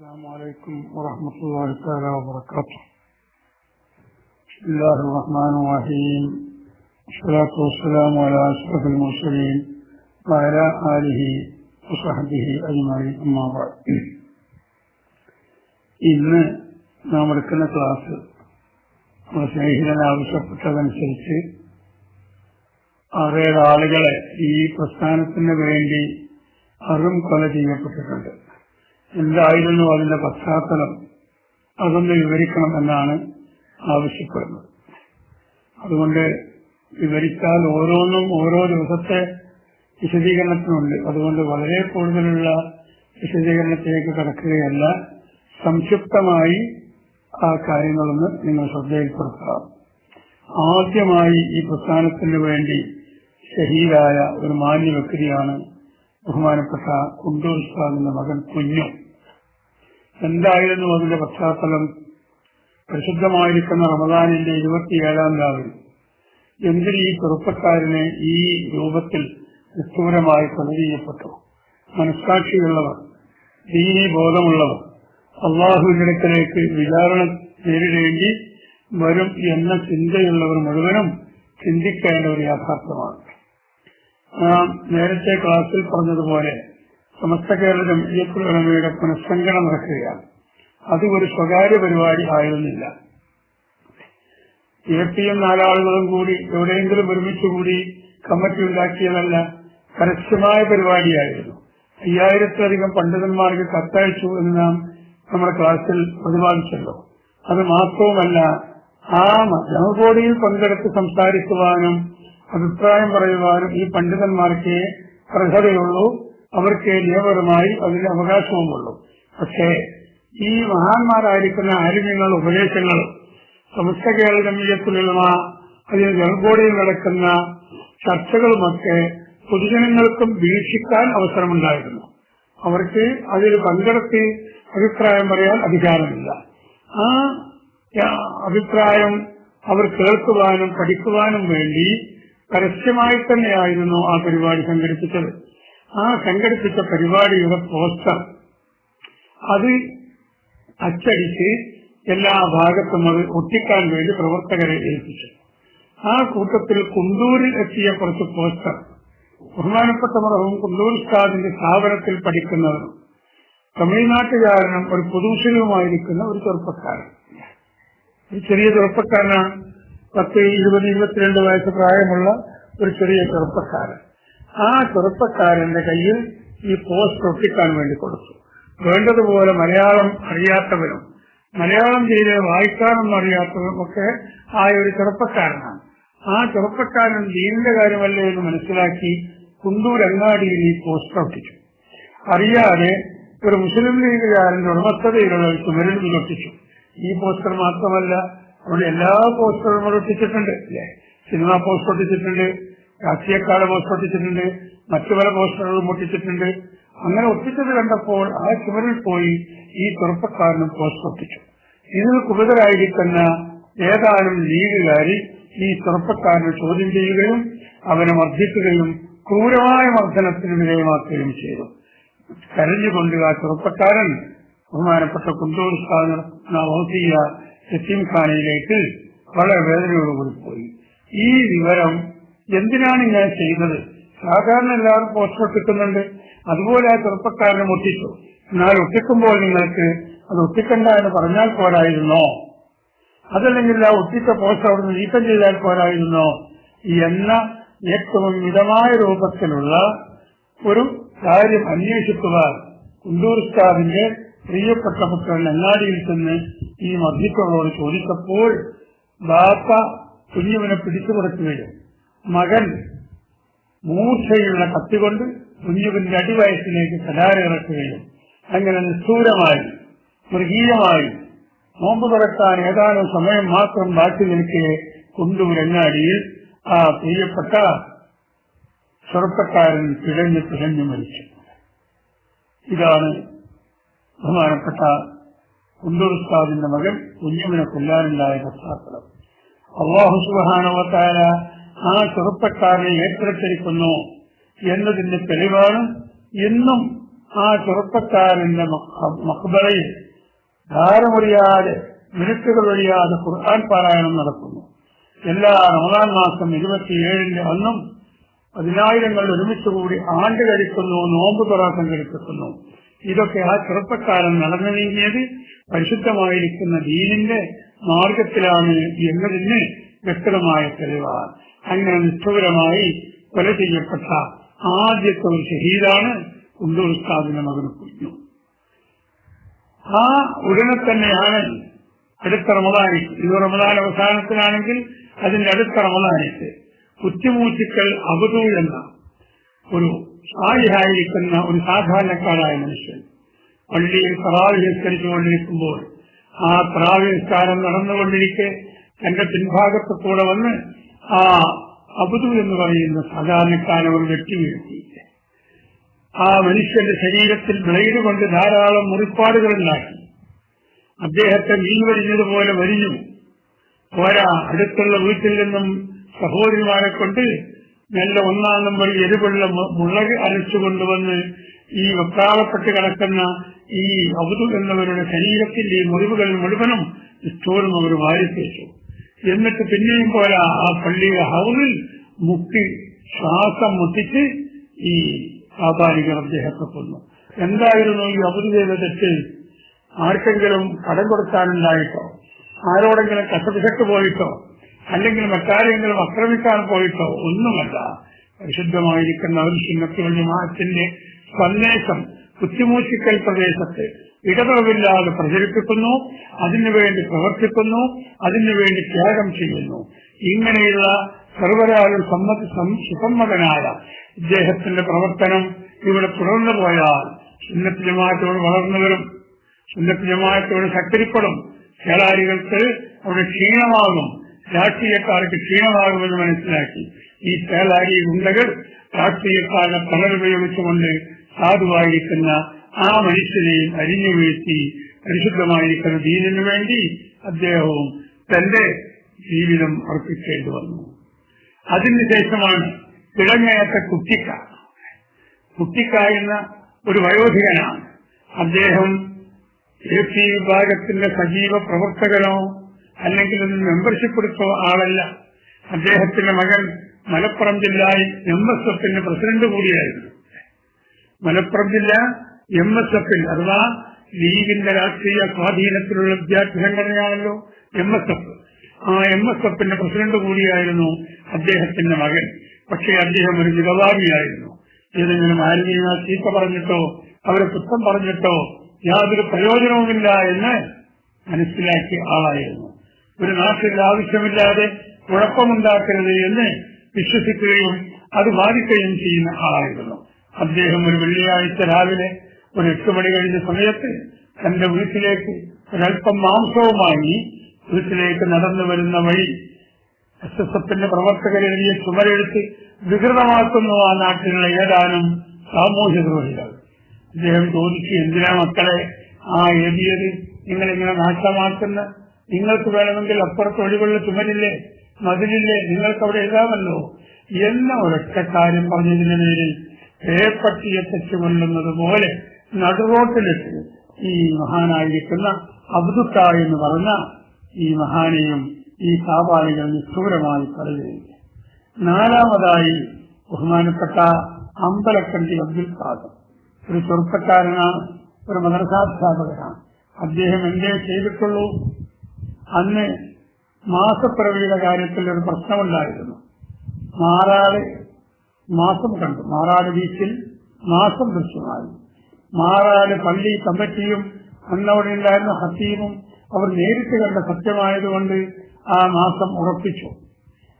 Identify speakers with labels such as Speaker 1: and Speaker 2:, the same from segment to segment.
Speaker 1: السلام عليكم ورحمة الله تعالى وبركاته بسم الله الرحمن الرحيم والصلاة والسلام على أشرف المرسلين وعلى آله وصحبه أجمعين أما بعد ഇന്ന് നാം എടുക്കുന്ന ക്ലാസ് നമ്മുടെ സ്നേഹിതൻ ആവശ്യപ്പെട്ടതനുസരിച്ച് ആറേഴ് ആളുകളെ ഈ പ്രസ്ഥാനത്തിന് വേണ്ടി അറും കൊല ചെയ്യപ്പെട്ടിട്ടുണ്ട് എന്തായിരുന്നു അതിന്റെ പശ്ചാത്തലം അതൊന്ന് വിവരിക്കണം എന്നാണ് ആവശ്യപ്പെടുന്നത്. അതുകൊണ്ട് വിവരിച്ചാൽ ഓരോന്നും ഓരോ ദിവസത്തെ വിശദീകരണത്തിനുണ്ട്. അതുകൊണ്ട് വളരെ കൂടുതലുള്ള വിശദീകരണത്തിലേക്ക് കടക്കുകയല്ല. സംക്ഷിപ്തമായി ആ കാര്യങ്ങളൊന്ന് നിങ്ങൾ ശ്രദ്ധയിൽപ്പെടുത്തുക ആദ്യമായി ഈ പ്രസ്ഥാനത്തിന് വേണ്ടി ഷഹീദായ ഒരു മാന്യ വ്യക്തിയാണ് ബഹുമാനപ്പെട്ട കുണ്ടൂർ സാദിന്റെ മകൻ കുഞ്ഞു. എന്തായിരുന്നു അതിന്റെ പശ്ചാത്തലം? പരിശുദ്ധമായിരിക്കുന്ന റമദാനിന്റെ ഇരുപത്തിയേഴാം രാവിൽ എന്തിന് ഈ ചെറുപ്പക്കാരനെ ഈ രൂപത്തിൽ നിഷ്ഠൂരമായി കൊല ചെയ്യപ്പെട്ടു മനസ്സാക്ഷിയുള്ളവർ ദീനി ബോധമുള്ളവർ അള്ളാഹുവിനിടത്തിലേക്ക് വിചാരണ നേരിടേണ്ടി വരും എന്ന ചിന്തയുള്ളവർ മുഴുവനും ചിന്തിക്കേണ്ട ഒരു യാഥാർത്ഥ്യമാണ്. നേരത്തെ ക്ലാസ്സിൽ പറഞ്ഞതുപോലെ സമസ്ത കേരള ഇയക്കുടമയുടെ പുനഃസംഘടന നടക്കുകയാണ്. അത് ഒരു സ്വകാര്യ പരിപാടി ആയിരുന്നില്ല. പിയും നാലാളുകളും കൂടി എവിടെയെങ്കിലും ഒരുമിച്ചുകൂടി കമ്മിറ്റി ഉണ്ടാക്കിയതല്ല പരസ്യമായ പരിപാടിയായിരുന്നു. അയ്യായിരത്തിലധികം പണ്ഡിതന്മാർക്ക് കത്തയച്ചു എന്ന് നാം നമ്മുടെ ക്ലാസ്സിൽ പ്രതിപാദിച്ചല്ലോ. അത് മാത്രവുമല്ല ആ ജനകോടിയിൽ പങ്കെടുത്ത് സംസാരിക്കുവാനും അഭിപ്രായം പറയുവാനും ഈ പണ്ഡിതന്മാർക്ക് അർഹതയുള്ളൂ. അവർക്ക് നിയമപരമായി അതിന് അവകാശവുമുള്ളൂ. പക്ഷേ ഈ മഹാന്മാരായിരിക്കുന്ന ആരോഗ്യങ്ങൾ ഉപദേശങ്ങൾ സമസ്ത കേരള ജമീയത്തിലുള്ള അതിന് ജനകോടിയിൽ നടക്കുന്ന ചർച്ചകളുമൊക്കെ പൊതുജനങ്ങൾക്കും വീക്ഷിക്കാൻ അവസരമുണ്ടായിരുന്നു. അവർക്ക് അതിൽ പങ്കെടുത്ത് അഭിപ്രായം പറയാൻ അധികാരമില്ല. ആ അഭിപ്രായം അവർ കേൾക്കുവാനും പഠിക്കുവാനും വേണ്ടി പരസ്യമായി തന്നെയായിരുന്നു ആ പരിപാടി സംഘടിപ്പിച്ചത്. ആ സംഘടിപ്പിച്ച പരിപാടിയുടെ പോസ്റ്റർ അത് അച്ചടിച്ച് എല്ലാ ഭാഗത്തും അത് ഒട്ടിക്കാൻ വേണ്ടി പ്രവർത്തകരെ ഏൽപ്പിച്ചു. ആ കൂട്ടത്തിൽ കുണ്ടൂരിൽ എത്തിയ കുറച്ച് പോസ്റ്റർ ബഹുമാനപ്പെട്ട മറവും കുണ്ടൂർ സ്ഥാദിന്റെ സ്ഥാപനത്തിൽ പഠിക്കുന്നവരും തമിഴ്നാട്ടുകാരനും ഒരു പുതുഷനുമായിരിക്കുന്ന ഒരു ചെറുപ്പക്കാരൻ. ഒരു ചെറിയ ചെറുപ്പക്കാരനാണ് പത്ത് ഇരുപത് ഇരുപത്തിരണ്ട് വയസ്സ് പ്രായമുള്ള ഒരു ചെറിയ ചെറുപ്പക്കാരൻ. ആ ചെറുപ്പക്കാരന്റെ കയ്യിൽ ഈ പോസ്റ്റ് ഒട്ടിക്കാൻ വേണ്ടി കൊടുത്തു. വേണ്ടതുപോലെ മലയാളം അറിയാത്തവരും മലയാളം തീരെ വായിക്കാനൊന്നും അറിയാത്തവരും ഒക്കെ ആ ഒരു ചെറുപ്പക്കാരനാണ്. ആ ചെറുപ്പക്കാരൻ ദീനിന്റെ കാര്യമല്ലേ എന്ന് മനസ്സിലാക്കി കുണ്ടൂർ അങ്ങാടിയിൽ ഈ പോസ്റ്റ് ഒട്ടിച്ചു. അറിയാതെ ഒരു മുസ്ലിം ലീഗുകാരന്റെ ഉടമസ്ഥതയിലുള്ള ഒരു ചുമരിൽ ഒട്ടിച്ചു. ഈ പോസ്റ്റർ മാത്രമല്ല അവിടെ എല്ലാ പോസ്റ്ററും ഒട്ടിച്ചിട്ടുണ്ട്. അല്ലെ? സിനിമാ പോസ്റ്റർ ഒട്ടിച്ചിട്ടുണ്ട്. രാഷ്ട്രീയക്കാരുടെ പോസ്റ്റർ ഒട്ടിച്ചിട്ടുണ്ട് മറ്റു പല പോസ്റ്ററുകളും ഒട്ടിച്ചിട്ടുണ്ട് അങ്ങനെ ഒട്ടിച്ചത് കണ്ടപ്പോൾ ആ ചുവരിൽ പോയി ഈ ചെറുപ്പക്കാരനും പോസ്റ്റ് ഒട്ടിച്ചു ഇതിൽ കൂടുതലായിരിക്കുന്ന ഏതാനും ലീഗുകാരി ഈ ചെറുപ്പക്കാരനെ ചോദ്യം ചെയ്യുകയും അവനെ മർദ്ദിക്കുകയും ക്രൂരമായ മർദ്ദനത്തിന് വിധേയമാക്കുകയും ചെയ്തു. കരഞ്ഞുകൊണ്ട് ആ ചെറുപ്പക്കാരൻ ബഹുമാനപ്പെട്ട കുണ്ടൂർ സ്ഥാന ഖാനയിലേക്ക് വളരെ വേദനയോടുകൂടി പോയി. ഈ വിവരം എന്തിനാണ് ഞാൻ ചെയ്യുന്നത്? സാധാരണ എല്ലാവരും പോസ്റ്റർ ഒട്ടിക്കുന്നുണ്ട് അതുപോലെ ആ ചെറുപ്പക്കാരനെ ഒട്ടിച്ചു എന്നാൽ ഒട്ടിക്കുമ്പോൾ നിങ്ങൾക്ക് അത് ഒട്ടിക്കണ്ട എന്ന് പറഞ്ഞാൽ പോരായിരുന്നോ. അതല്ലെങ്കിൽ ആ ഒട്ടിച്ച പോസ്റ്റർ നിന്ന് നീക്കം ചെയ്താൽ പോരായിരുന്നോ. എന്ന ഏറ്റവും മിതമായ രൂപത്തിലുള്ള ഒരു കാര്യം അന്വേഷിക്കുവാൻ കുണ്ടൂർ സ്റ്റാറിന്റെ പ്രിയപ്പെട്ട പുത്രൻ അങ്ങാടിയിൽ ചെന്ന് ഈ മർദ്ദിക്കളോട് ചോദിച്ചപ്പോൾ ബാപ്പ കുഞ്ഞുവിനെ പിടിച്ചു കൊടുക്കുകയും മകൻ മൂർച്ചയുള്ള കത്തികൊണ്ട് കുഞ്ഞുവിന്റെ അടിവയസ്സിലേക്ക് കലാരിറക്കുകയും അങ്ങനെ നിഷ്ഠൂരമായി മൃഗീയമായി നോമ്പ് തുറക്കാൻ ഏതാനും സമയം മാത്രം ബാക്കി നിൽക്കെ കൊണ്ടുവരങ്ങാടിയിൽ ആ പ്രിയപ്പെട്ട ചെറുപ്പക്കാരൻ പിഴഞ്ഞു പിഴഞ്ഞു മരിച്ചു. ഇതാണ് ബഹുമാനപ്പെട്ട കുണ്ടൂർസ്താദിന്റെ മകൻ കുഞ്ഞുവിനെ കൊല്ലാനുണ്ടായ പശ്ചാത്തലം. അള്ളാഹു സുബാനവത്തായ ആ ചെറുപ്പക്കാരനെ ഏറ്റെടുത്തിരിക്കുന്നു എന്നതിന്റെ തെളിവാണ് ഇന്നും ആ ചെറുപ്പക്കാരന്റെ മഹബറയിൽ ധാരമൊഴിയാതെ മിനിറ്റുകൾ ഒഴിയാതെ ഖുർആൻ പാരായണം നടക്കുന്നു. എല്ലാ റമദാൻ മാസം ഇരുപത്തിയേഴിന്റെ അന്നും പതിനായിരങ്ങൾ ഒരുമിച്ച് കൂടി ആണ്ട് കഴിക്കുന്നു നോമ്പ് തുറ സംഘടിപ്പിക്കുന്നു. ഇതൊക്കെ ആ ചെറുപ്പക്കാരൻ നടന്നു നീങ്ങിയത് പരിശുദ്ധമായിരിക്കുന്ന ദീനിന്റെ മാർഗത്തിലാണ് എന്നതിന് വ്യക്തമായ തെളിവാണ്. അങ്ങനെ നിഷ്ഠൂരമായി കൊല ചെയ്യപ്പെട്ട ആദ്യത്തെ ഒരു ഷഹീദാണ് ഉണ്ടൂർ ഉസ്താദിന്റെ മകന് കുഞ്ഞു. ആ ഉടനെ തന്നെയാണ് അടുത്ത റമദാനിക്ക് ഇത് റമദാൻ അവസാനത്തിലാണെങ്കിൽ അതിന്റെ അടുത്ത റമദാനിട്ട് കുറ്റിമൂച്ചിക്കൽ അബുദു എന്ന ഒരു സായിഹായിരിക്കുന്ന ഒരു സാധാരണക്കാരായ മനുഷ്യൻ പള്ളിയിൽ തറാവി നിസ്കരിച്ചുകൊണ്ടിരിക്കുമ്പോൾ ആ തറാവി നിസ്കാരം നടന്നുകൊണ്ടിരിക്കെ തന്റെ പിൻഭാഗത്ത് കൂടെ വന്ന് ആ അബുദു എന്ന് പറയുന്ന സാധാരണക്കാരൻ വെട്ടി വീഴ്ത്തി ആ മനുഷ്യന്റെ ശരീരത്തിൽ ബ്ലേഡ് കൊണ്ട് ധാരാളം മുറിപ്പാടുകൾ ഉണ്ടാക്കി. അദ്ദേഹത്തെ മീൻ വരിഞ്ഞതുപോലെ വരിഞ്ഞു. പോരാ അടുത്തുള്ള വീട്ടിൽ നിന്നും സഹോദരിമാരെ കൊണ്ട് നല്ല ഒന്നാം നമ്പർ എരിവുള്ള മുളക് അരച്ചു കൊണ്ടുവന്ന് ഈ വെപ്രാളപ്പെട്ട് കിടക്കുന്ന ഈ അവതു എന്നവരുടെ ശരീരത്തിന്റെ മുറിവുകൾ മുഴുവനും ഇഷ്ടോറും അവർ വാരിത്തേച്ചു. എന്നിട്ട് പിന്നെയും പോലെ ആ പള്ളിയുടെ ഹൗറിൽ മുക്കി ശ്വാസം മുട്ടിച്ച് ഈ വ്യാപാരികൾ അദ്ദേഹത്തെ കൊന്നു. എന്തായിരുന്നു ഈ അവധി ആർക്കെങ്കിലും കടം കൊടുക്കാനുണ്ടായിട്ടോ? ആരോടെങ്കിലും കസപിശക്ക് പോയിട്ടോ? അല്ലെങ്കിൽ മറ്റാരെങ്കിലും ആക്രമിക്കാൻ പോയിട്ടോ? ഒന്നുമല്ല. പരിശുദ്ധമായിരിക്കുന്ന ഒരു ചിഹ്നത്തിൽ മാറ്റിന്റെ സന്ദേശം കുറ്റിമൂച്ചിക്കൽ പ്രദേശത്ത് ഇടതടവില്ലാതെ പ്രചരിപ്പിക്കുന്നു അതിനുവേണ്ടി പ്രവർത്തിക്കുന്നു അതിനുവേണ്ടി ത്യാഗം ചെയ്യുന്നു. ഇങ്ങനെയുള്ള സർവരാലും സമ്മതി സുസമ്മതനായ ഇദ്ദേഹത്തിന്റെ പ്രവർത്തനം ഇവിടെ തുടർന്നു പോയാൽ സുന്നത്ത് ജമാഅത്തോട് വളർന്നു വരും. സുന്നത്ത് ശക്തിപ്പെടും ചേളാരികൾക്ക് അവിടെ ക്ഷീണമാകും. രാഷ്ട്രീയക്കാർക്ക് ക്ഷീണമാകുമെന്ന് മനസ്സിലാക്കി. ഈ ചേളാരി ഗുണ്ടകൾ രാഷ്ട്രീയക്കാരുടെ പലരുപയോഗിച്ചുകൊണ്ട് സാധുവായിരിക്കുന്ന ആ മനുഷ്യനെയും അരിഞ്ഞു വീഴ്ത്തി പരിശുദ്ധമായിരിക്കുന്ന ദീനിനു വേണ്ടി അദ്ദേഹവും തന്റെ ജീവിതം അർപ്പിക്കേണ്ടി വന്നു. അതിനുശേഷമാണ് കിഴങ്ങേറ്റ കുട്ടിക്ക. കുട്ടിക്ക എന്ന ഒരു വയോധികനാണ്. അദ്ദേഹം എ പി വിഭാഗത്തിന്റെ സജീവ പ്രവർത്തകനോ അല്ലെങ്കിൽ മെമ്പർഷിപ്പ് എടുത്തോ ആളല്ല. അദ്ദേഹത്തിന്റെ മകൻ മലപ്പുറം ജില്ലയിൽ എം എസ് എഫിന്റെ പ്രസിഡന്റ് കൂടിയായിരുന്നു. മലപ്പുറം ജില്ല എം എസ് എഫിൽ അഥവാ ലീഗിന്റെ രാഷ്ട്രീയ സ്വാധീനത്തിലുള്ള വിദ്യാർത്ഥി സംഘടനയാണല്ലോ എം എസ് എഫ്. ആ എം എസ് എഫിന്റെ പ്രസിഡന്റ് കൂടിയായിരുന്നു അദ്ദേഹത്തിന്റെ മകൻ. പക്ഷേ അദ്ദേഹം ഒരു മിതവാദിയായിരുന്നു ഏതെങ്കിലും ആരെങ്കിലും ആ ചീത്ത പറഞ്ഞിട്ടോ അവരെ കുറ്റം പറഞ്ഞിട്ടോ യാതൊരു പ്രയോജനവുമില്ല എന്ന് മനസ്സിലാക്കിയ ആളായിരുന്നു. ഒരു നാട്ടിൽ ആവശ്യമില്ലാതെ കുഴപ്പമുണ്ടാക്കരുത് എന്ന് വിശ്വസിക്കുകയും അത് ബാധിക്കുകയും ചെയ്യുന്ന ആളായിരുന്നു. അദ്ദേഹം ഒരു വെള്ളിയാഴ്ച രാവിലെ ഒരു എട്ട് മണി കഴിഞ്ഞ സമയത്ത് തന്റെ വീട്ടിലേക്ക് ഒരല്പം മാംസവുമായി വീട്ടിലേക്ക് നടന്നു വരുന്ന വഴി എസ് എസ് എഫിന്റെ പ്രവർത്തകരെഴുതിയ ചുമരെടുത്ത് വികൃതമാക്കുന്നു ആ നാട്ടിലുള്ള ഏതാനും സാമൂഹ്യ ദ്രോഹികൾ. അദ്ദേഹം ചോദിച്ചു എന്തിനാ മക്കളെ ആ എഴുതിയത്? നിങ്ങളിങ്ങനെ നാശമാക്കുന്ന നിങ്ങൾക്ക് വേണമെങ്കിൽ അപ്പുറത്ത് ഒഴിവുള്ള ചുമരില്ലേ? മതിലില്ലേ? നിങ്ങൾക്ക് അവിടെ എഴുതാമല്ലോ? എന്ന ഒരൊറ്റ കാര്യം പറഞ്ഞതിന് പേരിൽ പേപ്പട്ടിയെ തെച്ചുകൊല്ലുന്നത് പോലെ നടുറോട്ടിലിട്ട് ഈ മഹാനായിരിക്കുന്ന അബ്ദുക്ക എന്ന് പറഞ്ഞ ഈ മഹാനെയും ഈ കാപാലികൾ നിഷ്ഠൂരമായി പറയുകയില്ല നാലാമതായി ബഹുമാനപ്പെട്ട അമ്പലക്കണ്ടി അബ്ദുൽ ഖാദർ ഒരു ചെറുപ്പക്കാരനാണ് ഒരു മദ്രസാധ്യാപകനാണ്. അദ്ദേഹം എന്തേ ചെയ്തിട്ടുള്ളൂ? അന്ന് മാസപ്പിറവിയുടെ കാര്യത്തിൽ ഒരു പ്രശ്നമുണ്ടായിരുന്നു. മാറാട് മാസം കണ്ടു. മാറാട് ബീച്ചിൽ മാസം ദൃശ്യമായി. മാറാട് പള്ളി കമ്മിറ്റിയും അന്നവിടെ ഉണ്ടായിരുന്ന ഹസീമും അവർ നേരിട്ട് കണ്ട സത്യമായതുകൊണ്ട് ആ മാസം ഉറപ്പിച്ചു.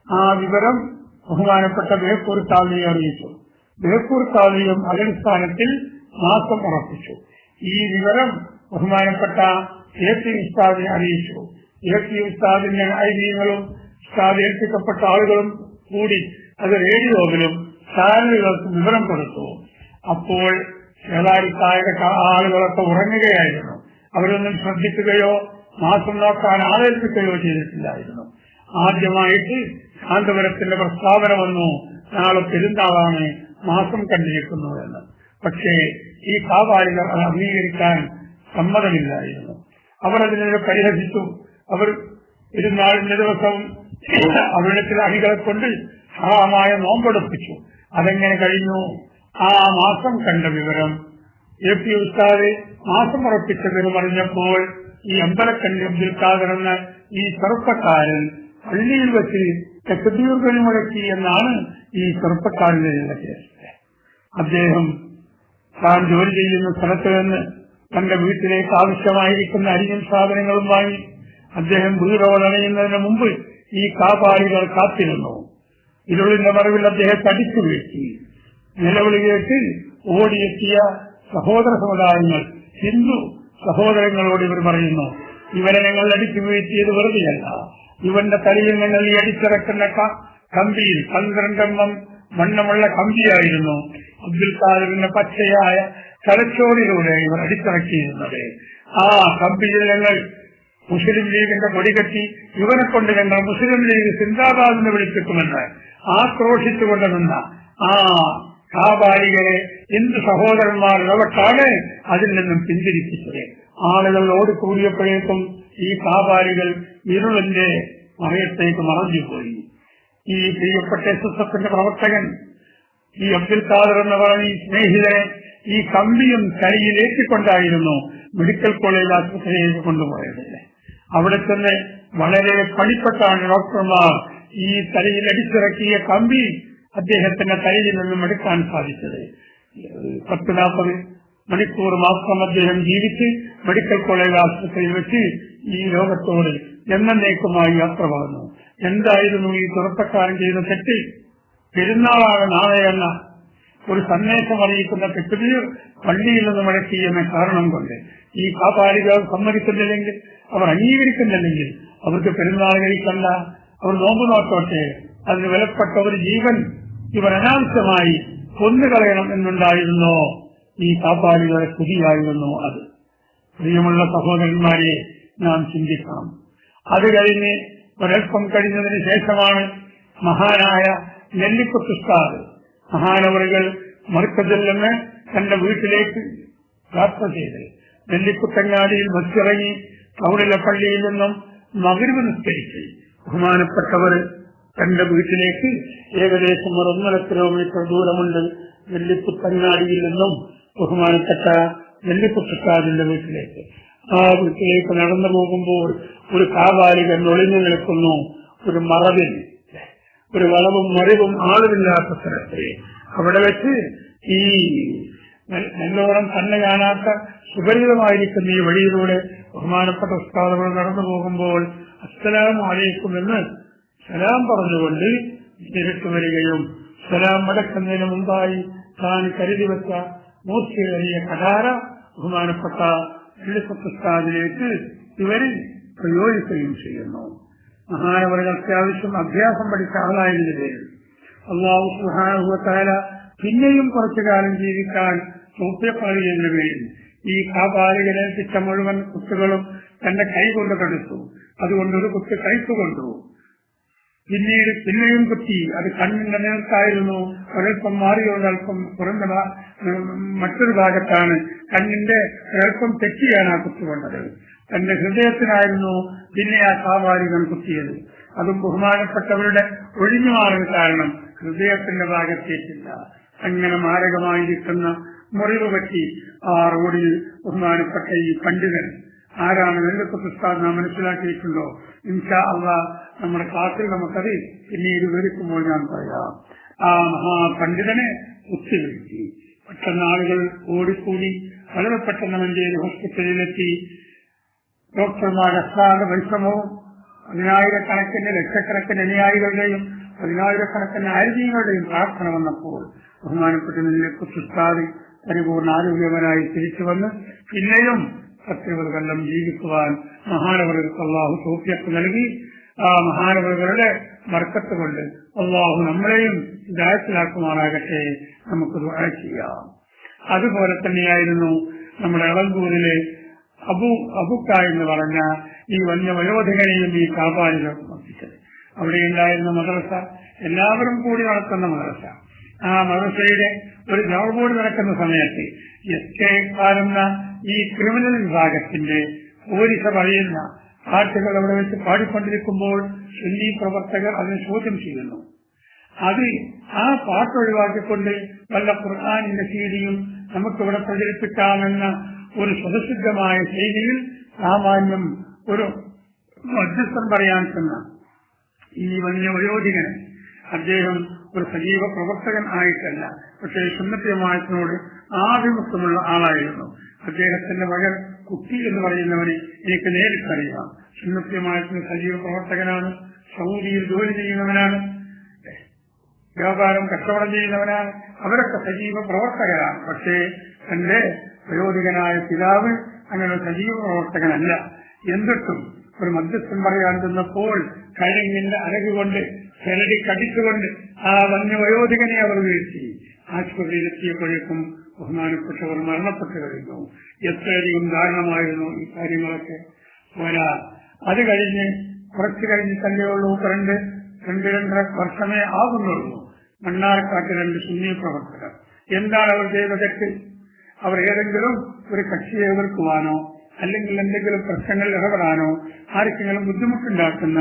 Speaker 1: ആ വിവരം ബഹുമാനപ്പെട്ട ബേപ്പൂർ താലിയെ അറിയിച്ചു. ബേപ്പൂർ താലിയും അതടിസ്ഥാനത്തിൽ മാസം ഉറപ്പിച്ചു. ഈ വിവരം ബഹുമാനപ്പെട്ട എ പി ഉസ്താദിനെ അറിയിച്ചു. എ പി ഉസ്താദിന്റെ ഐതിഹ്യങ്ങളും ഉസ്താദ് ഏൽപ്പിക്കപ്പെട്ട ആളുകളും കൂടി അത് റേഡിയോകളും ചാനലുകൾക്ക് വിവരം കൊടുത്തു. അപ്പോൾ ചേളാരിക്കാരുടെ ആളുകളൊക്കെ ഉറങ്ങുകയായിരുന്നു. അവരൊന്നും ശ്രദ്ധിക്കുകയോ മാസം നോക്കാൻ ആലോചിക്കുകയോ ചെയ്തിട്ടില്ലായിരുന്നു. ആദ്യമായിട്ട് കാന്തപുരത്തിന്റെ പ്രസ്താവന വന്നു. നാളെ പെരുന്നാളാണ് മാസം കണ്ടിരിക്കുന്നു എന്ന് പക്ഷേ ഈ കാവാലികൾ അത് അംഗീകരിക്കാൻ സമ്മതമില്ലായിരുന്നു. അവർ അതിനെ പരിഹസിച്ചു. അവർ ഇരുന്നാളിന്റെ ദിവസം അവരുടെ ചില അണികളെ കൊണ്ട് ഹറാമായ നോമ്പെടുപ്പിച്ചു അതെങ്ങനെ കഴിഞ്ഞു? ആ മാസം കണ്ട വിവരം. എ പി ഉസ്താദ് മാസം ഉറപ്പിച്ച വിവരം അറിഞ്ഞപ്പോൾ ഈ അമ്പലക്കണ്ടി അബ്ദുൽ എന്ന ഈ ചെറുപ്പക്കാരൻ പള്ളിയിൽ വെച്ച് തെക്കത്തീർക്കണി മുഴക്കി എന്നാണ് ഈ ചെറുപ്പക്കാരന്റെ കേസ് അദ്ദേഹം താൻ ജോലി ചെയ്യുന്ന സ്ഥലത്ത് നിന്ന് തന്റെ വീട്ടിലേക്ക് ആവശ്യമായിരിക്കുന്ന അരിയും സാധനങ്ങളും വാങ്ങി അദ്ദേഹം വീടോടണയുന്നതിന് മുമ്പ് ഈ കാപാരികൾ കാത്തിരുന്നു. ഇരുളിന്റെ മറവിൽ അദ്ദേഹത്തെ അടിച്ചു വീഴ്ത്തി നിലവിളി കേട്ട് ഓടിയെത്തിയ സഹോദര സമുദായങ്ങൾ ഹിന്ദു സഹോദരങ്ങളോട് ഇവർ പറയുന്നു ഇവരെ ഞങ്ങൾ അടിച്ചു വീഴ്ത്തിയത് വെറുതെയല്ല. ഇവന്റെ തലയിൽ ഞങ്ങൾ ഈ അടിച്ചിറക്കുന്ന കമ്പിയിൽ പന്ത്രണ്ടെണ്ണം വണ്ണമുള്ള കമ്പിയായിരുന്നു. അബ്ദുൽ ഖാദറിന്റെ പച്ചയായ തലച്ചോറിലൂടെ ഇവർ അടിച്ചിറക്കിയിരുന്നത്. ആ കമ്പിയിൽ ഞങ്ങൾ മുസ്ലിം ലീഗിന്റെ കൊടികെട്ടി ഇവനെ കൊണ്ട് ഞങ്ങൾ മുസ്ലിം ലീഗ് സിന്ദാബാദിനെ വിളിപ്പിക്കുമെന്ന് ആക്രോശിച്ചുകൊണ്ട് നിന്ന ആ കാബാലികളെ എന്ത് സഹോദരന്മാർ ഇടപെട്ടാണ് അതിൽ നിന്നും പിന്തിരിപ്പിച്ചത്. ആളുകൾ ഓടിക്കൂടിയപ്പോഴേക്കും ഈ കാബാലികൾ ഇരുളിന്റെ മറയത്തേക്ക് മറഞ്ഞുപോയി. ഈ പ്രിയപ്പെട്ട എസ് എസ് എഫിന്റെ പ്രവർത്തകൻ ഈ അബ്ദുൽ ഖാദർ എന്ന് പറഞ്ഞ ഈ സ്നേഹിതനെ ഈ കമ്പിയും കൈയിലേറ്റിക്കൊണ്ടായിരുന്നു മെഡിക്കൽ കോളേജ് ആശുപത്രിയിലേക്ക് കൊണ്ടുപോയത്. അവിടെ തന്നെ വളരെ പണിപ്പെട്ടാണ് ഡോക്ടർമാർ ഈ തലയിൽ അടിച്ചിറക്കിയ കമ്പി അദ്ദേഹത്തിന്റെ കയ്യിൽ നിന്നും എടുക്കാൻ സാധിച്ചത്. പത്ത് നാൽപ്പത് മണിക്കൂർ മാത്രം അദ്ദേഹം ജീവിച്ച് മെഡിക്കൽ കോളേജ് ആശുപത്രിയിൽ വെച്ച് ഈ ലോകത്തോട് എന്നേക്കുമായി യാത്ര പറഞ്ഞു എന്തായിരുന്നു ഈ ചെറുപ്പക്കാരൻ ചെയ്ത തെറ്റി? പെരുന്നാളാണ് നാളെ എന്ന ഒരു സന്ദേശം അറിയിക്കുന്ന തെറ്റുതീർ പള്ളിയിൽ നിന്ന് മടക്കി എന്ന കാരണം കൊണ്ട്. ഈ കാപാലിക സമ്മതിക്കുന്നില്ലെങ്കിൽ അവർ അംഗീകരിക്കുന്നില്ലെങ്കിൽ അവർക്ക് പെരുന്നാൾ കഴിക്കണ്ട. അവർ നോമ്പ് നോക്കോട്ടെ. അതിന് വിലപ്പെട്ട ഒരു ജീവൻ ഇവർ അനാവശ്യമായി കൊന്നുകളയണം എന്നുണ്ടായിരുന്നോ? ഈ കാപ്പാലികളുടെ സ്ഥിതിയായിരുന്നു അത്. പ്രിയമുള്ള സഹോദരന്മാരെ നാം ചിന്തിക്കണം. അത് കഴിഞ്ഞ് ഒരൽപ്പം കഴിഞ്ഞതിന് ശേഷമാണ് മഹാനായ നെല്ലിക്കുത്തുസ്താദ് മഹാനവറുകൾ മറുക്കതിൽ നിന്ന് തന്റെ വീട്ടിലേക്ക് യാത്ര ചെയ്ത് നെല്ലിക്കുത്തങ്ങാടിയിൽ ബസ്സിറങ്ങി കൗണിലെ പള്ളിയിൽ നിന്നും മകരുവ് നിസ്കരിച്ച്. ബഹുമാനപ്പെട്ടവർ തന്റെ വീട്ടിലേക്ക് ഏകദേശം ഒരു ഒന്നര കിലോമീറ്റർ ദൂരമുണ്ട് നെല്ലിപ്പുത്തങ്ങാടിയിൽ നിന്നും ബഹുമാനപ്പെട്ട നെല്ലിക്കുത്തക്കാടിന്റെ വീട്ടിലേക്ക്. ആ വീട്ടിലേക്ക് നടന്നു പോകുമ്പോൾ ഒരു കാവാലികൻ ഒളിഞ്ഞു നിൽക്കുന്നു. ഒരു മറവിൽ ഒരു വളവും മറിവും ആളുമില്ലാത്ത സ്ഥലത്ത്. അവിടെ വെച്ച് ഈ നല്ലോണം തന്നെ കാണാത്ത സുപരിതമായിരിക്കുന്ന ഈ വഴിയിലൂടെ ബഹുമാനപ്പെട്ട ഉസ്താദുകൾ നടന്നു പോകുമ്പോൾ അസ്സലാം അലൈക്കും എന്ന് സലാം പറഞ്ഞുകൊണ്ട് തിരക്ക് വരികയും സലാം മടക്കുന്നതിന് മുമ്പായി താൻ കരുതി വെച്ച മൂർച്ചയേറിയ കടാര ബഹുമാനപ്പെട്ട ഉസ്താദിലേക്ക് ഇവരിൽ പ്രയോഗിക്കുകയും ചെയ്യുന്നു. മഹാനവരുടെ അത്യാവശ്യം അഭ്യാസം പഠിച്ച ആളായിരുന്നില്ലേ? അള്ളാഹു സുഹാനുഭവത്താല പിന്നെയും കുറച്ചു കാലം ജീവിക്കാൻ സൂപ്യപ്പറയുന്ന പേരിൽ ഈ കാപാലികളെ പിച്ച മുഴുവൻ കുത്തുകളും തന്റെ കൈ കൊണ്ട് കടുത്തു. അതുകൊണ്ട് ഒരു കുത്ത് കൈത്തു പിന്നീട് പിന്നെയും കുത്തി. അത് കണ്ണിന്റെ നേർക്കായിരുന്നു ഒരൽപ്പം മാറിയൊരൽപ്പം കുറഞ്ഞ മറ്റൊരു ഭാഗത്താണ് കണ്ണിന്റെ ഒരൽപ്പം തെറ്റിയാണ് ആ കുത്തുകൊണ്ടത് തന്റെ ഹൃദയത്തിനായിരുന്നു പിന്നെ ആ കാവാലികൻ കുത്തിയത്. അതും ബഹുമാനപ്പെട്ടവരുടെ ഒഴിഞ്ഞു ഒഴിഞ്ഞുമാറൽ കാരണം ഹൃദയത്തിന്റെ ഭാഗത്തേക്കില്ല അങ്ങനെ മാരകമായിരിക്കുന്ന മുറിവ് പറ്റി ആ റോഡിൽ ബഹുമാനപ്പെട്ട ഈ പണ്ഡിതൻ ആരാണ് വെള്ളപ്പുസ്തകം നാം മനസ്സിലാക്കിയിട്ടുണ്ടോ? ഇൻഷാ അള്ള നമ്മുടെ ക്ലാസ്സിൽ നമുക്കത് പിന്നീട് വിവരിക്കുമ്പോൾ ഞാൻ പറയാം. ആ മഹാപണ്ഡിതനെ കുത്തിവീഴ്ത്തി പെട്ടെന്ന് ആളുകൾ ഓടിക്കൂടി വളരെ പെട്ടെന്ന് മഞ്ചേരി ഹോസ്പിറ്റലിലെത്തി. ഡോക്ടർമാർ അസാധ പരിശ്രമവും പതിനായിരക്കണക്കിന് ലക്ഷക്കണക്കിന് അനുയായികളുടെയും പതിനായിരക്കണക്കിന് ആരോഗ്യങ്ങളുടെയും പ്രാർത്ഥന വന്നപ്പോൾ ബഹുമാനപ്പെട്ട കുത്തുസ്ഥാതി പരിപൂർണ ആരോഗ്യവനായി തിരിച്ചു വന്ന് പിന്നെയും സത്യവർ കൊല്ലം ജീവിക്കുവാൻ മഹാനവർക്ക് അള്ളാഹു സൗഖ്യത്ത് നൽകി. ആ മഹാനവറുകളുടെ മർക്കത്ത് കൊണ്ട് അള്ളാഹു നമ്മളെയും ഇതായത്തിലാക്കുമാറാകട്ടെ നമുക്ക് ചെയ്യാം. അതുപോലെ തന്നെയായിരുന്നു നമ്മുടെ ഇളങ്കൂരിലെ അബു അബുക്ക എന്ന് പറഞ്ഞ ഈ വന്യ വയോധികനെയും ഈ കാപാലികൾ സമർപ്പിച്ചത് അവിടെ ഉണ്ടായിരുന്ന മദ്രസ എല്ലാവരും കൂടി നടത്തുന്ന മദ്രസ. ആ മദ്രസയുടെ ഒരു ജോബോർഡ് നടക്കുന്ന സമയത്ത് എസ് കെ കാണുന്ന ഈ ക്രിമിനൽ വിഭാഗത്തിന്റെ പോലീസ് പറയുന്ന പാട്ടുകൾ അവിടെ വെച്ച് പാടിക്കൊണ്ടിരിക്കുമ്പോൾ സുന്നി പ്രവർത്തകർ അതിനെ ചോദ്യം ചെയ്യുന്നു. അത് ആ പാട്ട് ഒഴിവാക്കിക്കൊണ്ട് വല്ല ഖുർആാനിന്റെ സീഡിയും നമുക്കിവിടെ പ്രചരിപ്പിക്കാമെന്ന ഒരു സ്വതസിദ്ധമായ ശൈലിയിൽ സാമാന്യം ഒരു മധ്യസ്ഥം പറയാൻ ചെന്ന ഈ വലിയ വയോധികന് അദ്ദേഹം ഒരു സജീവ പ്രവർത്തകൻ ആയിട്ടല്ല. പക്ഷേ സുന്നത്യമായത്തിനോട് ആഭിമുഖ്യമുള്ള ആളായിരുന്നു. അദ്ദേഹത്തിന്റെ മകൻ കുട്ടി എന്ന് പറയുന്നവനെ എനിക്ക് നേരിട്ടറിയാം. സുന്നത്യമായത്തിന് സജീവ പ്രവർത്തകനാണ്. സൗദിയിൽ ജോലി ചെയ്യുന്നവനാണ്. വ്യാപാരം കച്ചവടം ചെയ്യുന്നവനാണ്. അവരൊക്കെ സജീവ പ്രവർത്തകരാണ്. പക്ഷേ തന്റെ പ്രയോജകനായ പിതാവ് അങ്ങനെ സജീവ പ്രവർത്തകനല്ല. എന്നിട്ടും ഒരു മധ്യസ്ഥൻ പറയാൻ ചെന്നപ്പോൾ കഴിഞ്ഞിന്റെ അരകുകൊണ്ട് ചിലടി കടിച്ചുകൊണ്ട് ആ വന്യ വയോധികനെ അവർ വീഴ്ത്തി. ആശുപത്രിയിലെത്തിയപ്പോഴേക്കും ബഹുമാനപ്പെട്ടവർ മരണപ്പെട്ടു കഴിഞ്ഞു. എത്രയധികം ദാരുണമായിരുന്നു ഈ കാര്യങ്ങളൊക്കെ. പോരാ അത് കഴിഞ്ഞ് കുറച്ചു കഴിഞ്ഞ് തന്നെ ഉള്ളൂ രണ്ട് രണ്ട് രണ്ടര വർഷമേ ആകുന്നുള്ളൂ. മണ്ണാർക്കാട്ട് രണ്ട് സുന്നി പ്രവർത്തകർ. എന്താണ് അവർ ചെയ്ത തെറ്റ്? അവർ ഏതെങ്കിലും ഒരു കക്ഷിയെ എതിർക്കുവാനോ അല്ലെങ്കിൽ എന്തെങ്കിലും പ്രശ്നങ്ങളിൽ ഇടപെടാനോ ആർക്കെങ്കിലും ബുദ്ധിമുട്ടുണ്ടാക്കുന്ന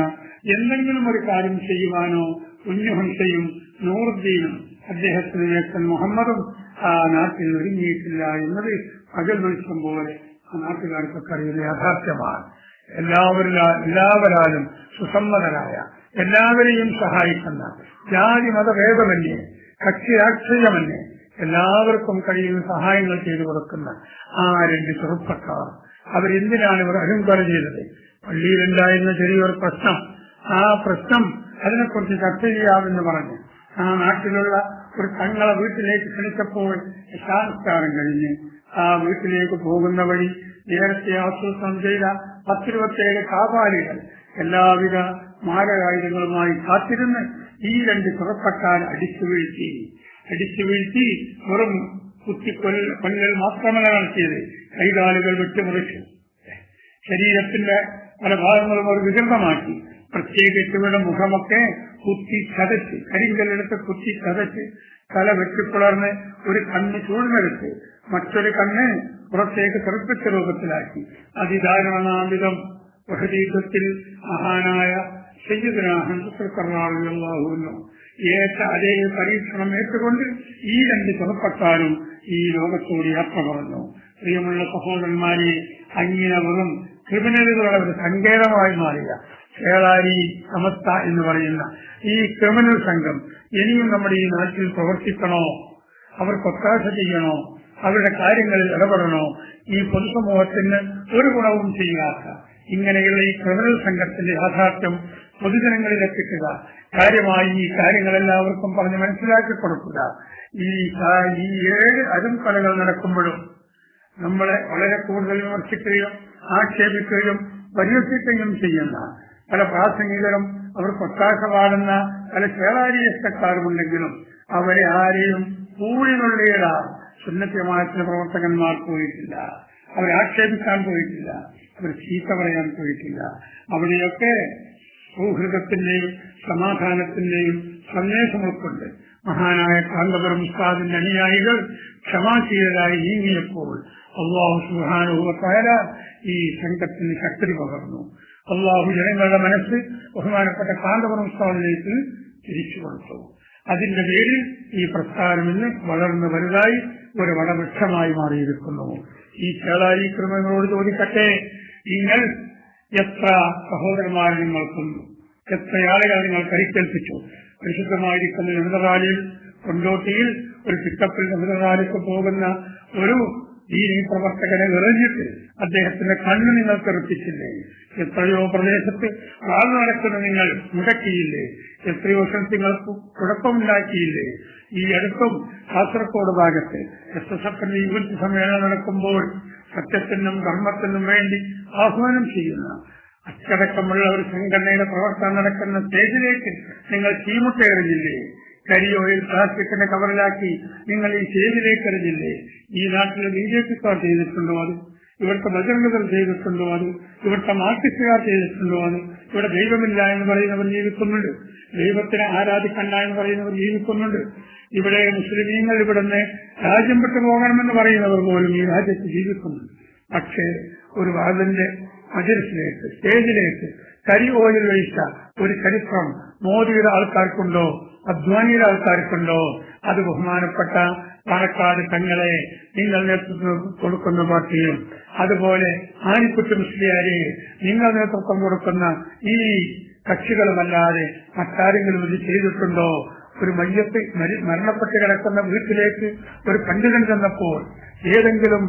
Speaker 1: എന്തെങ്കിലും ഒരു കാര്യം ചെയ്യുവാനോ കുഞ്ഞുഹംസയും നൂറുദ്ദീനും അദ്ദേഹത്തിന് ജ്യേഷ്ഠൻ മുഹമ്മദും ആ നാട്ടിൽ ഒരുങ്ങിയിട്ടില്ല എന്നത് പകൽ വെളിച്ചം പോലെ ആ നാട്ടുകാർക്കൊക്കെ അറിയുന്ന യാഥാർത്ഥ്യമാണ്. എല്ലാവരിലാ എല്ലാവരാലും സുസമ്മതരായ എല്ലാവരെയും സഹായിക്കുന്ന ജാതി മതഭേദമന്യേ കക്ഷി രാഷ്ട്രീയമന്യേ എല്ലാവർക്കും കഴിയുന്ന സഹായങ്ങൾ ചെയ്തു കൊടുക്കുന്ന ആ രണ്ട് ചെറുപ്പക്കാർ അവരെന്തിനാണ് ഇവർ അഹങ്കാരം ചെയ്തത്? പള്ളിയിലുണ്ടായിരുന്ന ചെറിയൊരു പ്രശ്നം. ആ പ്രശ്നം അതിനെക്കുറിച്ച് ചർച്ച ചെയ്യാമെന്ന് പറഞ്ഞു. ആ നാട്ടിലുള്ള ഒരു തങ്ങളെ വീട്ടിലേക്ക് ക്ഷണിച്ചപ്പോൾ ശാസ്ത്രം കഴിഞ്ഞ് ആ വീട്ടിലേക്ക് പോകുന്ന വഴി നേരത്തെ ആസൂത്രണം ചെയ്ത പത്തിരുപത്തേഴ് കാപാലികൾ എല്ലാവിധ മാരകായുധങ്ങളുമായി കാത്തിരുന്ന് ഈ രണ്ട് ചെറുപ്പക്കാർ അടിച്ചു വീഴ്ത്തി അടിച്ചു വീഴ്ത്തി വെറും കുത്തിക്കൊൽ കൊല്ലൽ മാത്രമല്ല നടത്തിയത് കൈകാലുകൾ വെട്ടിമുറിച്ചു ശരീരത്തിന്റെ പല ഭാഗങ്ങളും അവർ വികൃതമാക്കി. പ്രത്യേകിച്ച് ഇവരുടെ മുഖമൊക്കെ കുത്തി ചതച്ച് കരിങ്കല്ലെടുത്ത് കുത്തി ചതച്ച് തല വെട്ടിപ്പുളർന്ന് ഒരു കണ്ണ് ചൂടിനെടുത്ത് മറ്റൊരു കണ്ണ് പുറത്തേക്ക് തെറുപ്പിച്ച രൂപത്തിലാക്കി. അതിദാരുണാമിതം യുദ്ധത്തിൽ മഹാനായ സയ്യിദനാഹുന്നു ഏറ്റ അതേ പരീക്ഷണം ഏറ്റുകൊണ്ട് ഈ രണ്ട് ചെറുപ്പക്കാരും ഈ ലോകത്തോട് യാത്ര പറഞ്ഞു. പ്രിയമുള്ള സഹോദരന്മാരെ അങ്ങനെ വെറും ക്രിമിനലുകളുടെ ഒരു സങ്കേതമായി മാറിയ കേളാരി സമസ്ത എന്ന് പറയുന്ന ഈ ക്രിമിനൽ സംഘം ഇനിയും നമ്മുടെ ഈ നാട്ടിൽ പ്രവർത്തിക്കണോ? അവർ ഒത്താശ ചെയ്യണോ? അവരുടെ കാര്യങ്ങളിൽ ഇടപെടണോ? ഈ പൊതുസമൂഹത്തിന് ഒരു ഗുണവും ചെയ്യാത്ത ഇങ്ങനെയുള്ള ഈ ക്രിമിനൽ സംഘത്തിന്റെ യാഥാർത്ഥ്യം പൊതുജനങ്ങളിൽ എത്തിക്കുക കാര്യമായി ഈ കാര്യങ്ങൾ എല്ലാവർക്കും പറഞ്ഞ് മനസ്സിലാക്കി കൊടുക്കുക. ഈ ഈ ഏഴ് അരുംകൊലകൾ നടക്കുമ്പോഴും നമ്മളെ വളരെ കൂടുതൽ വിമർശിക്കുകയും ആക്ഷേപിക്കുകയും പരിഹസിക്കുകയും ചെയ്യുന്ന പല പ്രാസംഗികരും അവർ ഒത്താശ പാടുന്ന പല ചേളാരിയക്കാരുമുണ്ടെങ്കിലും അവരെ ആരെയും കൂടിനുള്ളിട സുന്നത്യമായ പ്രവർത്തകന്മാർ പോയിട്ടില്ല. അവരെ ആക്ഷേപിക്കാൻ പോയിട്ടില്ല. അവർ ചീത്ത പറയാൻ പോയിട്ടില്ല. അവിടെയൊക്കെ സൗഹൃദത്തിന്റെയും സമാധാനത്തിന്റെയും സന്ദേശം ഉൾക്കൊണ്ട് മഹാനായ കാന്തപുരം ഉസ്താദിന്റെ അനുയായികൾ ക്ഷമാശീലരായി നീങ്ങിയപ്പോൾ അള്ളാഹു സുഹാനുഭവത്തായ ഈ സംഘത്തിന് ശക്തി പകർന്നു. അള്ളാഹു ജനങ്ങളുടെ മനസ്സ് ബഹുമാനപ്പെട്ട കാന്തപുരം ഉസ്താദിലേക്ക് തിരിച്ചു കൊടുത്തു. അതിന്റെ പേരിൽ ഈ പ്രസ്ഥാനം ഇന്ന് വളർന്നു വലുതായി ഒരു വടവൃക്ഷമായി മാറിയിരിക്കുന്നു. ഈ ചേളാരി ക്രമങ്ങളോട് ചോദിക്കട്ടെ? നിങ്ങൾ എത്ര സഹോദരന്മാർ നിങ്ങൾക്കും എത്ര ആളുകൾ നിങ്ങൾ കരിക്കേൽപ്പിച്ചു പരിശുദ്ധമായിരിക്കുന്ന നമിതറാലിയിൽ കൊണ്ടോട്ടിയിൽ ഒരു പിക്കപ്പിൽ നമിതറാലിക്ക് പോകുന്ന ഒരു ഈ പ്രവർത്തകനെ എറിഞ്ഞിട്ട് അദ്ദേഹത്തിന്റെ കണ്ണ് നിങ്ങൾ തെറിപ്പിച്ചില്ലേ എത്രയോ പ്രദേശത്ത് ആൾ നടക്കുന്ന നിങ്ങൾ മുടക്കിയില്ലേ? എത്രയോ നിങ്ങൾ കുഴപ്പമുണ്ടാക്കിയില്ലേ? ഈ അടുത്തും കാസർഗോഡ് ഭാഗത്ത് എസ് എസ് എഫിന്റെ യുവതി സമ്മേളനം നടക്കുമ്പോൾ സത്യത്തിനും ധർമ്മത്തിനും വേണ്ടി ആഹ്വാനം ചെയ്യുന്ന അച്ചടക്കമുള്ള ഒരു സംഘടനയുടെ പ്രവർത്തനം നടക്കുന്ന സ്റ്റേജിലേക്ക് നിങ്ങൾ ചീമുട്ടേറിഞ്ഞില്ലേ കരിയോയിൽ പ്ലാസ്റ്റിക്കിന്റെ കവറിലാക്കി നിങ്ങൾ ഈ സ്റ്റേജിലേക്ക് എറിഞ്ഞില്ലേ? ഈ നാട്ടിലെ ബി ജെ പിക്കാർ ചെയ്തിട്ടുണ്ടോ അത്? ഇവിടുത്തെ ഭജനകൾ ചെയ്തിട്ടുണ്ടോ അത് ഇവിടുത്തെ മാർക്സിസ്റ്റുകാർ ചെയ്തിട്ടുണ്ടോ അത് ഇവിടെ ദൈവമില്ല എന്ന് പറയുന്നവർ ജീവിക്കുന്നുണ്ട് ദൈവത്തിനെ ആരാധിക്കണ്ട എന്ന് പറയുന്നവർ ജീവിക്കുന്നുണ്ട്. ഇവിടെ മുസ്ലിമീങ്ങൾ ഇവിടുന്ന് രാജ്യം വിട്ടു പോകണമെന്ന് പറയുന്നവർ പോലും ഈ രാജ്യത്ത് ജീവിക്കുന്നുണ്ട്. പക്ഷേ ഒരു വാദന്റെ മജലിസിലേക്ക് സ്റ്റേജിലേക്ക് കരി ഓയിൽ ഒഴിച്ച ഒരു ചരിത്രം മോദിയുടെ ആൾക്കാർക്കുണ്ടോ അദ്വാനിയുടെ ആൾക്കാർക്കുണ്ടോ അത് ബഹുമാനപ്പെട്ട പാലക്കാട് തങ്ങളെ നിങ്ങൾ നേതൃത്വം കൊടുക്കുന്ന പാർട്ടിയും അതുപോലെ ആനിക്കുട്ടി മുസ്ലിയാരെ നിങ്ങൾ നേതൃത്വം കൊടുക്കുന്ന ഈ കക്ഷികളുമല്ലാതെ മറ്റാരെങ്കിലും ഇത് ചെയ്തിട്ടുണ്ടോ? ഒരു മയ്യത്ത് മരി- മരണപ്പെട്ട് കിടക്കുന്ന വീട്ടിലേക്ക് ഒരു പണ്ഡിതൻ ചെന്നപ്പോൾ ഏതെങ്കിലും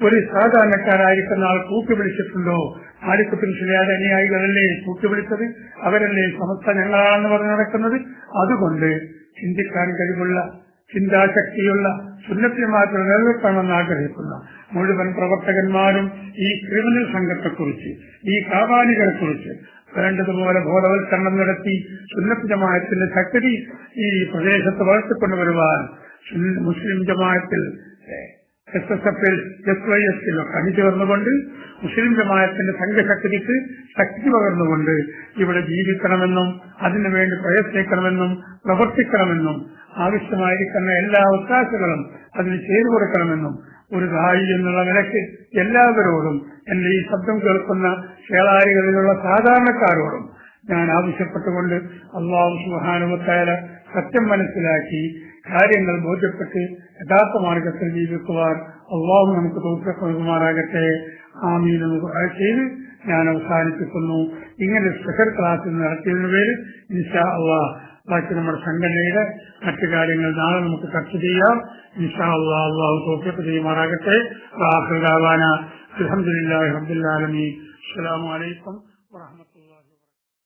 Speaker 1: ഒരു സാധാരണക്കാരായിരിക്കുന്ന ആൾ കൂട്ടി വിളിച്ചിട്ടുണ്ടോ ആലിക്കുട്ടി മുസ്ലിയാരുടെ അനുയായികളല്ലേ കൂട്ടി വിളിച്ചത് അവരല്ലേ സമസ്ത ഞങ്ങളാണെന്ന് പറഞ്ഞു നടക്കുന്നത്? അതുകൊണ്ട് ചിന്തിക്കാൻ കഴിവുള്ള ചിന്താശക്തിയുള്ള സുന്നത്തിമാർക്ക് നിലനിർത്തണമെന്ന് ആഗ്രഹിക്കുന്ന. മുഴുവൻ പ്രവർത്തകന്മാരും ഈ ക്രിമിനൽ സംഘത്തെക്കുറിച്ച് ഈ കാപാലികളെക്കുറിച്ച് വേണ്ടതുപോലെ ബോധവൽക്കരണം നടത്തി സുന്നത്ത് ജമായത്തിന്റെ ശക്തി ഈ പ്രദേശത്ത് വളർത്തിക്കൊണ്ടുവരുവാൻ വരുവാൻ മുസ്ലിം ജമായത്തിൽ എസ് എസ് എഫിൽ എസ് വൈ എസിലൊക്കെ അണിചേർന്നുകൊണ്ട് മുസ്ലിം ജമായത്തിന്റെ സംഘശക്തിക്ക് ശക്തി പകർന്നുകൊണ്ട് ഇവിടെ ജീവിക്കണമെന്നും അതിനുവേണ്ടി പ്രയത്നിക്കണമെന്നും പ്രവർത്തിക്കണമെന്നും ആവശ്യമായിരിക്കുന്ന എല്ലാ അവകാശങ്ങളും അതിന് ചെയ്തു കൊടുക്കണമെന്നും ഒരു ദായി എന്നുള്ള നിലയ്ക്ക് എല്ലാവരോടും എന്റെ ഈ ശബ്ദം കേൾക്കുന്ന കേളാരികളിലുള്ള സാധാരണക്കാരോടും ഞാൻ ആവശ്യപ്പെട്ടുകൊണ്ട് അള്ളാഹു സുഹാനുമത്തായ സത്യം മനസ്സിലാക്കി കാര്യങ്ങൾ ബോധ്യപ്പെട്ട് യഥാർത്ഥ മാർഗത്തിൽ ജീവിക്കുവാൻ അള്ളാഹു നമുക്ക് തോറ്റപ്പെടുമാറാകട്ടെ ആമീൻ എന്ന് ദുആ ചെയ്ത് ഞാൻ അവസാനിപ്പിക്കുന്നു. ഇങ്ങനെ സ്പെഷ്യൽ ക്ലാസ് നടത്തിയതിന് പേര് ഇൻഷാ അള്ളാഹ് ബാക്കി നമ്മുടെ സംഘടനയുടെ മറ്റു കാര്യങ്ങൾ നാളെ നമുക്ക് ചർച്ച ചെയ്യാം. ഇൻഷാ അള്ളാഹ് അള്ളാഹു തോറ്റപ്പ് ചെയ്യുമാറാകട്ടെ അലഹമുല്ലാ റബ്ബുല്ലാലമീൻ അസ്സലാമു അലൈക്കും